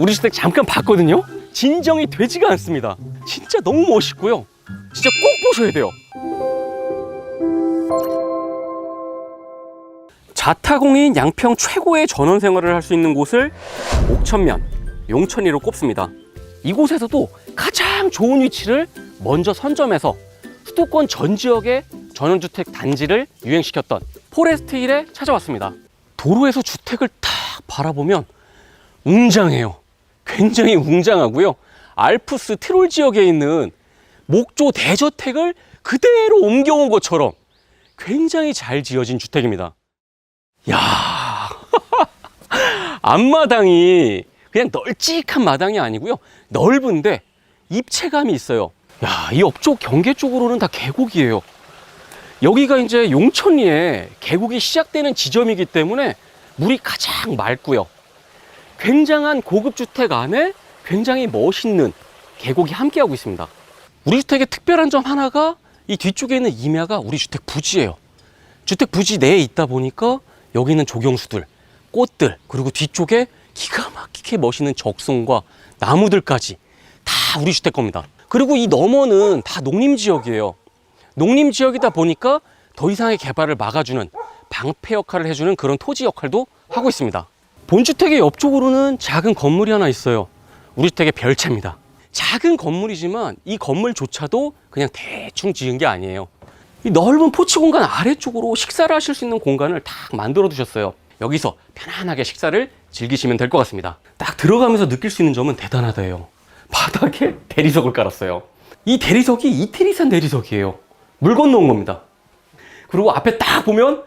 우리 주택 잠깐 봤거든요. 진정이 되지가 않습니다. 진짜 너무 멋있고요. 진짜 꼭 보셔야 돼요. 자타공인 양평 최고의 전원 생활을 할 수 있는 곳을 옥천면, 용천리로 꼽습니다. 이곳에서도 가장 좋은 위치를 먼저 선점해서 수도권 전 지역의 전원주택 단지를 유행시켰던 포레스트 힐에 찾아왔습니다. 도로에서 주택을 딱 바라보면 웅장해요. 굉장히 웅장하고요. 알프스 트롤 지역에 있는 목조 대저택을 그대로 옮겨온 것처럼 굉장히 잘 지어진 주택입니다. 야 앞마당이 그냥 널찍한 마당이 아니고요. 넓은데 입체감이 있어요. 야, 이 옆쪽 경계 쪽으로는 다 계곡이에요. 여기가 이제 용천리에 계곡이 시작되는 지점이기 때문에 물이 가장 맑고요. 굉장한 고급 주택 안에 굉장히 멋있는 계곡이 함께하고 있습니다. 우리 주택의 특별한 점 하나가 이 뒤쪽에 있는 임야가 우리 주택 부지예요. 주택 부지 내에 있다 보니까 여기 있는 조경수들, 꽃들, 그리고 뒤쪽에 기가 막히게 멋있는 적송과 나무들까지 다 우리 주택 겁니다. 그리고 이 너머는 다 농림 지역이에요. 농림 지역이다 보니까 더 이상의 개발을 막아주는 방패 역할을 해주는 그런 토지 역할도 하고 있습니다. 본주택의 옆쪽으로는 작은 건물이 하나 있어요. 우리 주택의 별채입니다. 작은 건물이지만 이 건물조차도 그냥 대충 지은 게 아니에요. 이 넓은 포치 공간 아래쪽으로 식사를 하실 수 있는 공간을 딱 만들어 두셨어요. 여기서 편안하게 식사를 즐기시면 될 것 같습니다. 딱 들어가면서 느낄 수 있는 점은 대단하다예요. 바닥에 대리석을 깔았어요. 이 대리석이 이태리산 대리석이에요. 물 건너온 겁니다. 그리고 앞에 딱 보면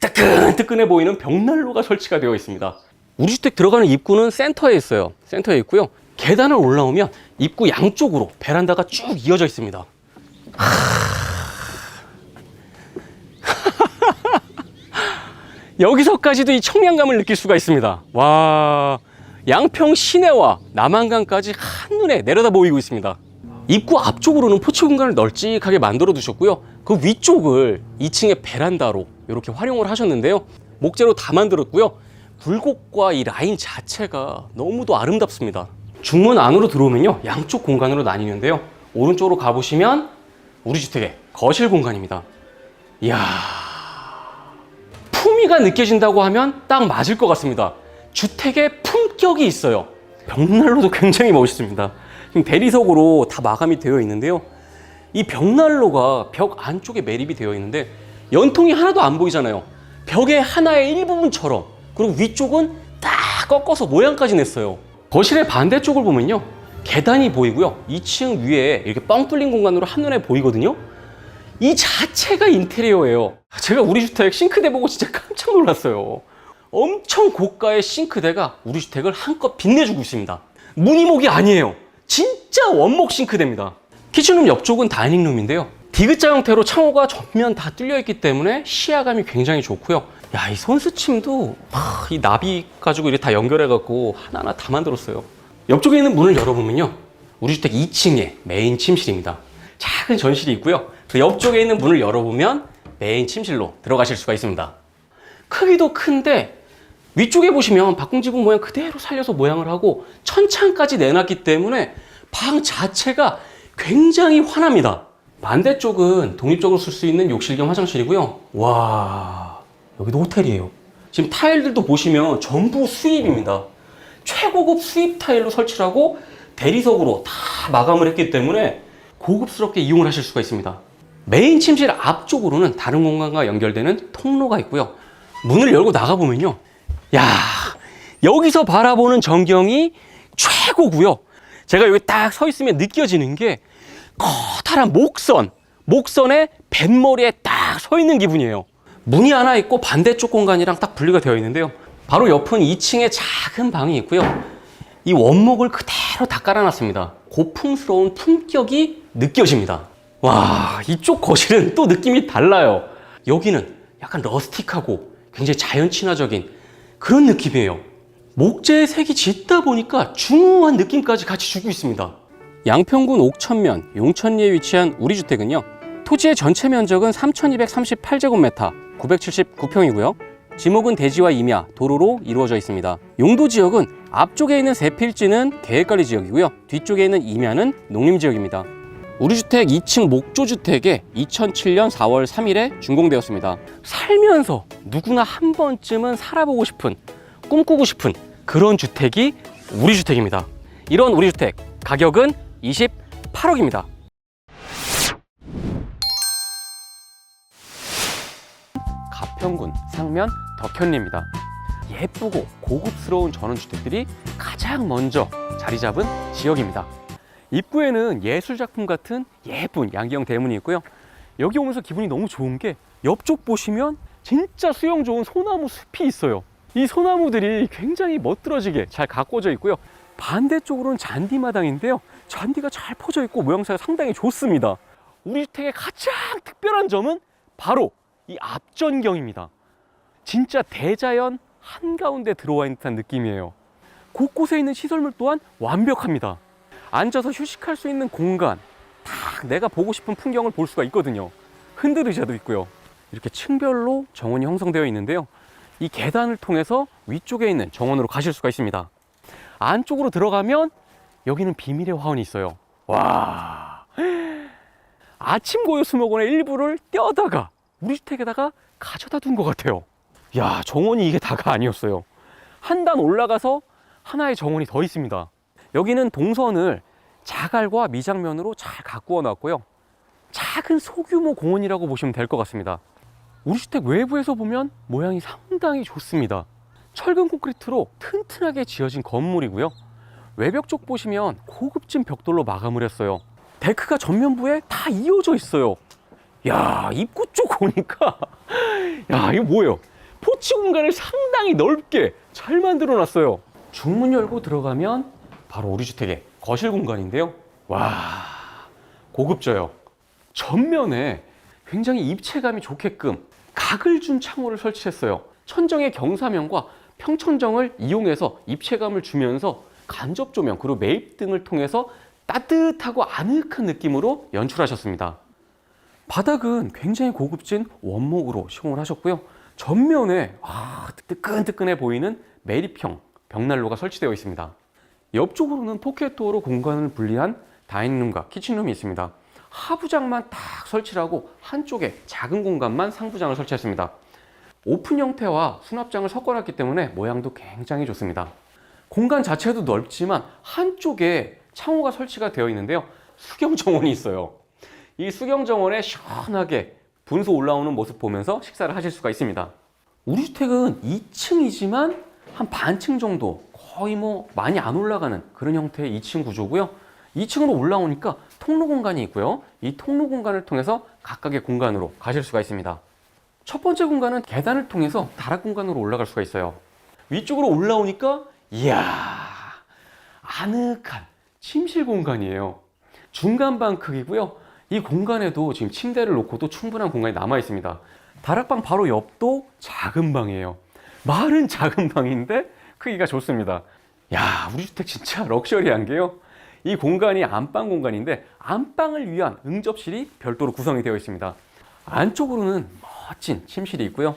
뜨끈뜨끈해 보이는 벽난로가 설치가 되어 있습니다. 우리 주택 들어가는 입구는 센터에 있어요. 센터에 있고요. 계단을 올라오면 입구 양쪽으로 베란다가 쭉 이어져 있습니다. 여기서까지도 이 청량감을 느낄 수가 있습니다. 와, 양평 시내와 남한강까지 한눈에 내려다 보이고 있습니다. 입구 앞쪽으로는 포치 공간을 널찍하게 만들어 두셨고요. 그 위쪽을 2층의 베란다로 이렇게 활용을 하셨는데요. 목재로 다 만들었고요. 굴곡과 이 라인 자체가 너무도 아름답습니다. 중문 안으로 들어오면요. 양쪽 공간으로 나뉘는데요. 오른쪽으로 가보시면 우리 주택의 거실 공간입니다. 이야, 품위가 느껴진다고 하면 딱 맞을 것 같습니다. 주택에 품격이 있어요. 벽난로도 굉장히 멋있습니다. 지금 대리석으로 다 마감이 되어 있는데요. 이 벽난로가 벽 안쪽에 매립이 되어 있는데 연통이 하나도 안 보이잖아요. 벽의 하나의 일부분처럼 그리고 위쪽은 딱 꺾어서 모양까지 냈어요. 거실의 반대쪽을 보면요. 계단이 보이고요. 2층 위에 이렇게 뻥 뚫린 공간으로 한눈에 보이거든요. 이 자체가 인테리어예요. 제가 우리 주택 싱크대 보고 진짜 깜짝 놀랐어요. 엄청 고가의 싱크대가 우리 주택을 한껏 빛내주고 있습니다. 무늬목이 아니에요. 진짜 원목 싱크대입니다. 키친룸 옆쪽은 다이닝룸인데요. 디귿자 형태로 창호가 전면 다 뚫려 있기 때문에 시야감이 굉장히 좋고요. 야, 이 손수침도 하, 이 나비 가지고 이렇게 다 연결해 갖고 하나하나 다 만들었어요. 옆쪽에 있는 문을 열어보면요. 우리 주택 2층에 메인 침실입니다. 작은 전실이 있고요. 그 옆쪽에 있는 문을 열어보면 메인 침실로 들어가실 수가 있습니다. 크기도 큰데 위쪽에 보시면 박공지붕 모양 그대로 살려서 모양을 하고 천창까지 내놨기 때문에 방 자체가 굉장히 환합니다. 반대쪽은 독립적으로 쓸 수 있는 욕실 겸 화장실이고요. 와, 여기도 호텔이에요. 지금 타일들도 보시면 전부 수입입니다. 최고급 수입 타일로 설치를 하고 대리석으로 다 마감을 했기 때문에 고급스럽게 이용을 하실 수가 있습니다. 메인 침실 앞쪽으로는 다른 공간과 연결되는 통로가 있고요. 문을 열고 나가보면요. 야, 여기서 바라보는 전경이 최고고요. 제가 여기 딱 서 있으면 느껴지는 게 커다란 목선, 목선에 뱃머리에 딱 서 있는 기분이에요. 문이 하나 있고 반대쪽 공간이랑 딱 분리가 되어 있는데요. 바로 옆은 2층에 작은 방이 있고요. 이 원목을 그대로 다 깔아놨습니다. 고풍스러운 품격이 느껴집니다. 와, 이쪽 거실은 또 느낌이 달라요. 여기는 약간 러스틱하고 굉장히 자연 친화적인 그런 느낌이에요. 목재의 색이 짙다 보니까 중후한 느낌까지 같이 주고 있습니다. 양평군 옥천면 용천리에 위치한 우리 주택은요. 토지의 전체 면적은 3,238제곱미터, 979평이고요. 지목은 대지와 임야, 도로로 이루어져 있습니다. 용도 지역은 앞쪽에 있는 세 필지는 계획관리 지역이고요. 뒤쪽에 있는 임야는 농림 지역입니다. 우리 주택 2층 목조 주택에 2007년 4월 3일에 준공되었습니다. 살면서 누구나 한 번쯤은 살아보고 싶은 꿈꾸고 싶은 그런 주택이 우리 주택입니다. 이런 우리 주택 가격은 28억입니다. 가평군 상면 덕현리입니다. 예쁘고 고급스러운 전원주택들이 가장 먼저 자리 잡은 지역입니다. 입구에는 예술작품 같은 예쁜 양기형 대문이 있고요. 여기 오면서 기분이 너무 좋은 게 옆쪽 보시면 진짜 수영 좋은 소나무 숲이 있어요. 이 소나무들이 굉장히 멋들어지게 잘 가꿔져 있고요. 반대쪽으로는 잔디마당인데요. 잔디가 잘 퍼져 있고 모양새가 상당히 좋습니다. 우리 주택의 가장 특별한 점은 바로 이 앞전경입니다. 진짜 대자연 한가운데 들어와 있는 듯한 느낌이에요. 곳곳에 있는 시설물 또한 완벽합니다. 앉아서 휴식할 수 있는 공간, 딱 내가 보고 싶은 풍경을 볼 수가 있거든요. 흔들 의자도 있고요. 이렇게 층별로 정원이 형성되어 있는데요. 이 계단을 통해서 위쪽에 있는 정원으로 가실 수가 있습니다. 안쪽으로 들어가면 여기는 비밀의 화원이 있어요. 와. 아침 고요 수목원의 일부를 떼어다가 우리 주택에다가 가져다 둔 것 같아요. 야, 정원이 이게 다가 아니었어요. 한 단 올라가서 하나의 정원이 더 있습니다. 여기는 동선을 자갈과 미장면으로 잘 가꾸어 놨고요. 작은 소규모 공원이라고 보시면 될 것 같습니다. 우리 주택 외부에서 보면 모양이 상당히 좋습니다. 철근 콘크리트로 튼튼하게 지어진 건물이고요. 외벽 쪽 보시면 고급진 벽돌로 마감을 했어요. 데크가 전면부에 다 이어져 있어요. 야, 입구 쪽 보니까 야, 이거 뭐예요? 포치 공간을 상당히 넓게 잘 만들어 놨어요. 중문 열고 들어가면 바로 우리 주택의 거실 공간인데요. 와, 고급져요. 전면에 굉장히 입체감이 좋게끔 각을 준 창호를 설치했어요. 천정의 경사면과 평천정을 이용해서 입체감을 주면서 간접 조명 그리고 매입 등을 통해서 따뜻하고 아늑한 느낌으로 연출하셨습니다. 바닥은 굉장히 고급진 원목으로 시공을 하셨고요. 전면에 아, 뜨끈뜨끈해 보이는 매립형 벽난로가 설치되어 있습니다. 옆쪽으로는 포켓도어로 공간을 분리한 다이닝룸과 키친룸이 있습니다. 하부장만 딱 설치하고 한쪽에 작은 공간만 상부장을 설치했습니다. 오픈 형태와 수납장을 섞어놨기 때문에 모양도 굉장히 좋습니다. 공간 자체도 넓지만 한쪽에 창호가 설치가 되어 있는데요. 수경 정원이 있어요. 이 수경 정원에 시원하게 분수 올라오는 모습 보면서 식사를 하실 수가 있습니다. 우리 주택은 2층이지만 한 반층 정도 거의 뭐 많이 안 올라가는 그런 형태의 2층 구조고요. 2층으로 올라오니까 통로 공간이 있고요. 이 통로 공간을 통해서 각각의 공간으로 가실 수가 있습니다. 첫 번째 공간은 계단을 통해서 다락 공간으로 올라갈 수가 있어요. 위쪽으로 올라오니까 이야 아늑한 침실 공간이에요. 중간방 크기고요. 이 공간에도 지금 침대를 놓고도 충분한 공간이 남아 있습니다. 다락방 바로 옆도 작은 방이에요. 말은 작은 방인데 크기가 좋습니다. 야, 우리 주택 진짜 럭셔리한 게요. 이 공간이 안방 공간인데 안방을 위한 응접실이 별도로 구성이 되어 있습니다. 안쪽으로는 멋진 침실이 있고요.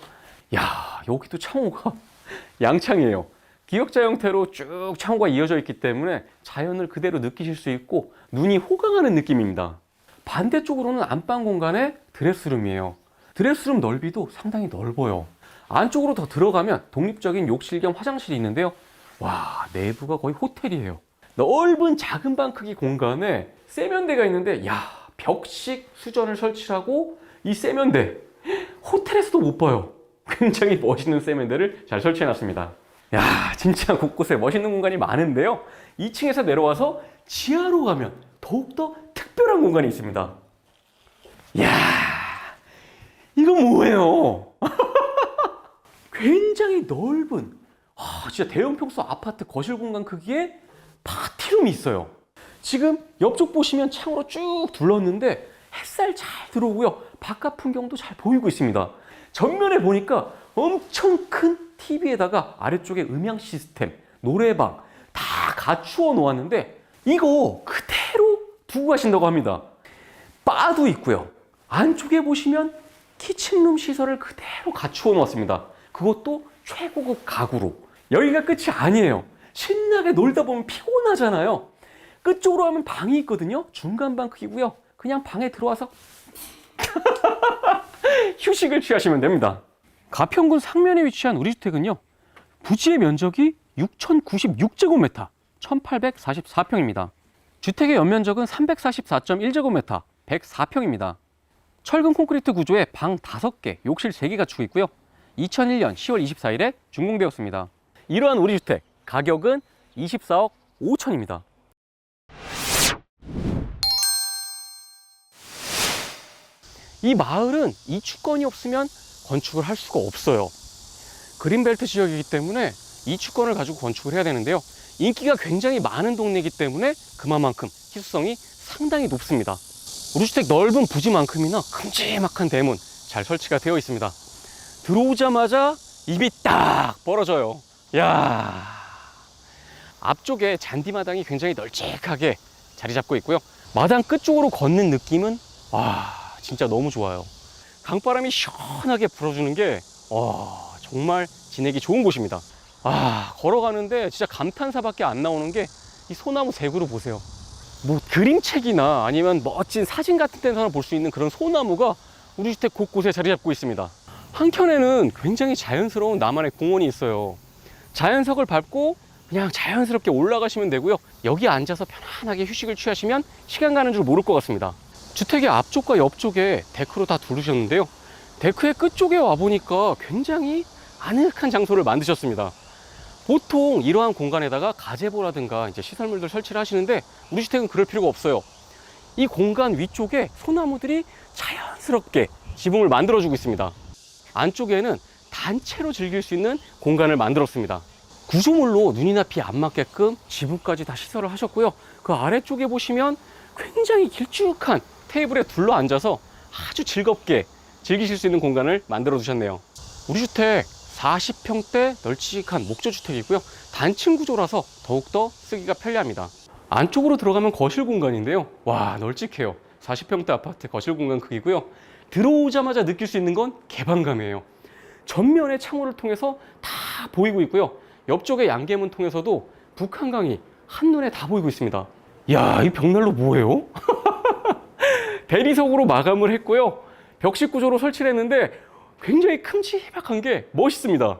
야, 여기도 창호가 양창이에요. 기역자 형태로 쭉 창호가 이어져 있기 때문에 자연을 그대로 느끼실 수 있고 눈이 호강하는 느낌입니다. 반대쪽으로는 안방 공간에 드레스룸이에요. 드레스룸 넓이도 상당히 넓어요. 안쪽으로 더 들어가면 독립적인 욕실 겸 화장실이 있는데요. 와, 내부가 거의 호텔이에요. 넓은 작은 방 크기 공간에 세면대가 있는데, 야, 벽식 수전을 설치하고 이 세면대, 호텔에서도 못 봐요. 굉장히 멋있는 세면대를 잘 설치해 놨습니다. 야, 진짜 곳곳에 멋있는 공간이 많은데요. 2층에서 내려와서 지하로 가면 더욱더 특별한 공간이 있습니다. 야, 이거 뭐예요? 굉장히 넓은, 아, 진짜 대형 평수 아파트 거실 공간 크기의 파티룸이 있어요. 지금 옆쪽 보시면 창으로 쭉 둘렀는데 햇살 잘 들어오고요. 바깥 풍경도 잘 보이고 있습니다. 전면에 보니까 엄청 큰 TV에다가 아래쪽에 음향 시스템, 노래방 다 갖추어 놓았는데 이거 그대로 두고 가신다고 합니다. 바도 있고요. 안쪽에 보시면 키친룸 시설을 그대로 갖추어 놓았습니다. 그것도 최고급 가구로. 여기가 끝이 아니에요. 신나게 놀다 보면 피곤하잖아요. 끝쪽으로 하면 방이 있거든요. 중간 방 크기고요. 그냥 방에 들어와서 휴식을 취하시면 됩니다. 가평군 상면에 위치한 우리 주택은요. 부지의 면적이 6,096제곱미터, 1,844평입니다. 주택의 연면적은 344.1제곱미터, 104평입니다. 철근 콘크리트 구조의 방 5개, 욕실 3개 갖추고 있고요. 2001년 10월 24일에 준공되었습니다. 이러한 우리 주택 가격은 24억 5천입니다. 이 마을은 이주권이 없으면 건축을 할 수가 없어요. 그린벨트 지역이기 때문에 이주권을 가지고 건축을 해야 되는데요. 인기가 굉장히 많은 동네이기 때문에 그만큼 희소성이 상당히 높습니다. 우리 주택 넓은 부지만큼이나 큼지막한 대문 잘 설치가 되어 있습니다. 들어오자마자 입이 딱 벌어져요. 야 앞쪽에 잔디마당이 굉장히 널찍하게 자리 잡고 있고요. 마당 끝쪽으로 걷는 느낌은 와 진짜 너무 좋아요. 강바람이 시원하게 불어주는 게 와, 정말 지내기 좋은 곳입니다. 아 걸어가는데 진짜 감탄사밖에 안 나오는 게 이 소나무 세그루 보세요. 뭐 그림책이나 아니면 멋진 사진 같은 데서나 볼 수 있는 그런 소나무가 우리 주택 곳곳에 자리 잡고 있습니다. 한켠에는 굉장히 자연스러운 나만의 공원이 있어요. 자연석을 밟고 그냥 자연스럽게 올라가시면 되고요. 여기 앉아서 편안하게 휴식을 취하시면 시간 가는 줄 모를 것 같습니다. 주택의 앞쪽과 옆쪽에 데크로 다 두르셨는데요. 데크의 끝쪽에 와보니까 굉장히 아늑한 장소를 만드셨습니다. 보통 이러한 공간에다가 가제보라든가 이제 시설물들 설치를 하시는데 우리 주택은 그럴 필요가 없어요. 이 공간 위쪽에 소나무들이 자연스럽게 지붕을 만들어주고 있습니다. 안쪽에는 단체로 즐길 수 있는 공간을 만들었습니다. 구조물로 눈이나 비 안 맞게끔 지붕까지 다 시설을 하셨고요. 그 아래쪽에 보시면 굉장히 길쭉한 테이블에 둘러 앉아서 아주 즐겁게 즐기실 수 있는 공간을 만들어 두셨네요. 우리 주택 40평대 널찍한 목조주택이고요. 단층 구조라서 더욱더 쓰기가 편리합니다. 안쪽으로 들어가면 거실 공간인데요. 와, 널찍해요. 40평대 아파트 거실 공간 크기고요. 들어오자마자 느낄 수 있는 건 개방감이에요. 전면의 창호를 통해서 다 보이고 있고요. 옆쪽의 양계문 통해서도 북한강이 한눈에 다 보이고 있습니다. 야, 이 벽난로 뭐예요? 대리석으로 마감을 했고요. 벽식 구조로 설치를 했는데 굉장히 큼지막한 게 멋있습니다.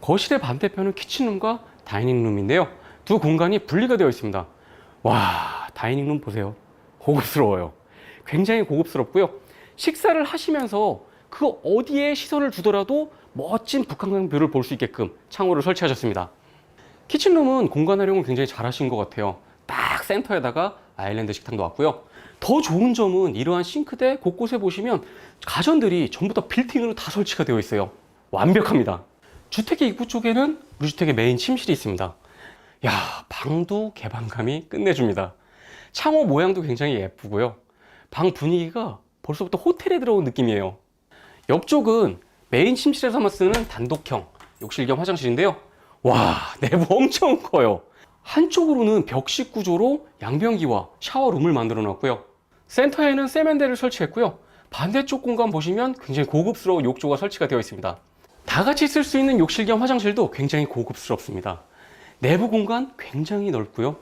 거실의 반대편은 키친룸과 다이닝룸인데요. 두 공간이 분리가 되어 있습니다. 와, 다이닝룸 보세요. 고급스러워요. 굉장히 고급스럽고요. 식사를 하시면서 그 어디에 시선을 두더라도 멋진 북한강 뷰를 볼 수 있게끔 창호를 설치하셨습니다. 키친룸은 공간 활용을 굉장히 잘 하신 것 같아요. 딱 센터에다가 아일랜드 식탁도 왔고요. 더 좋은 점은 이러한 싱크대 곳곳에 보시면 가전들이 전부 다 빌딩으로 다 설치가 되어 있어요. 완벽합니다. 주택의 입구 쪽에는 우리 주택의 메인 침실이 있습니다. 야, 방도 개방감이 끝내줍니다. 창호 모양도 굉장히 예쁘고요. 방 분위기가 벌써부터 호텔에 들어온 느낌이에요. 옆쪽은 메인 침실에서만 쓰는 단독형 욕실 겸 화장실인데요. 와, 내부 엄청 커요. 한쪽으로는 벽식 구조로 양변기와 샤워룸을 만들어 놨고요. 센터에는 세면대를 설치했고요. 반대쪽 공간 보시면 굉장히 고급스러운 욕조가 설치가 되어 있습니다. 다 같이 쓸 수 있는 욕실 겸 화장실도 굉장히 고급스럽습니다. 내부 공간 굉장히 넓고요.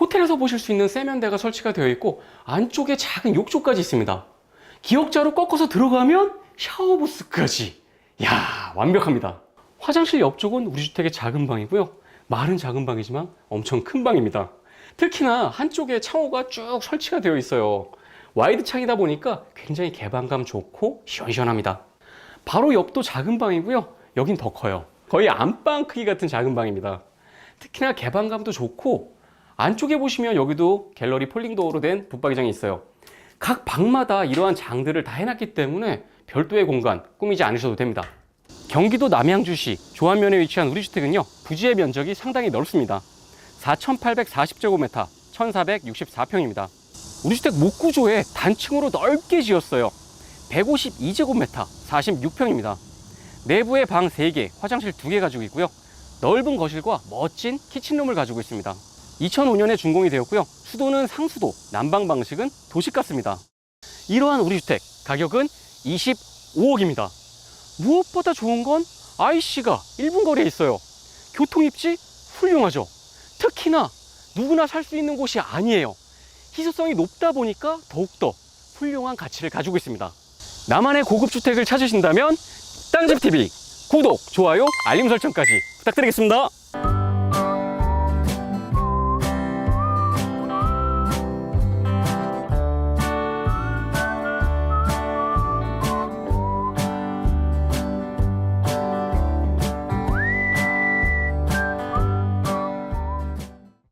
호텔에서 보실 수 있는 세면대가 설치가 되어 있고 안쪽에 작은 욕조까지 있습니다. 기역자로 꺾어서 들어가면 샤워부스까지. 야 완벽합니다. 화장실 옆쪽은 우리 주택의 작은 방이고요. 말은 작은 방이지만 엄청 큰 방입니다. 특히나 한쪽에 창호가 쭉 설치가 되어 있어요. 와이드 창이다 보니까 굉장히 개방감 좋고 시원시원합니다. 바로 옆도 작은 방이고요. 여긴 더 커요. 거의 안방 크기 같은 작은 방입니다. 특히나 개방감도 좋고 안쪽에 보시면 여기도 갤러리 폴링도어로 된 붙박이장이 있어요. 각 방마다 이러한 장들을 다 해놨기 때문에 별도의 공간 꾸미지 않으셔도 됩니다. 경기도 남양주시 조안면에 위치한 우리 주택은요 부지의 면적이 상당히 넓습니다. 4,840제곱미터 1,464평입니다. 우리 주택 목구조에 단층으로 넓게 지었어요. 152제곱미터 46평입니다. 내부에 방 3개, 화장실 2개 가지고 있고요. 넓은 거실과 멋진 키친룸을 가지고 있습니다. 2005년에 준공이 되었고요. 수도는 상수도, 난방 방식은 도시가스입니다. 이러한 우리 주택 가격은 25억입니다. 무엇보다 좋은 건 IC가 1분 거리에 있어요. 교통 입지 훌륭하죠. 특히나 누구나 살 수 있는 곳이 아니에요. 희소성이 높다 보니까 더욱더 훌륭한 가치를 가지고 있습니다. 나만의 고급 주택을 찾으신다면 땅집TV 구독, 좋아요, 알림 설정까지 부탁드리겠습니다.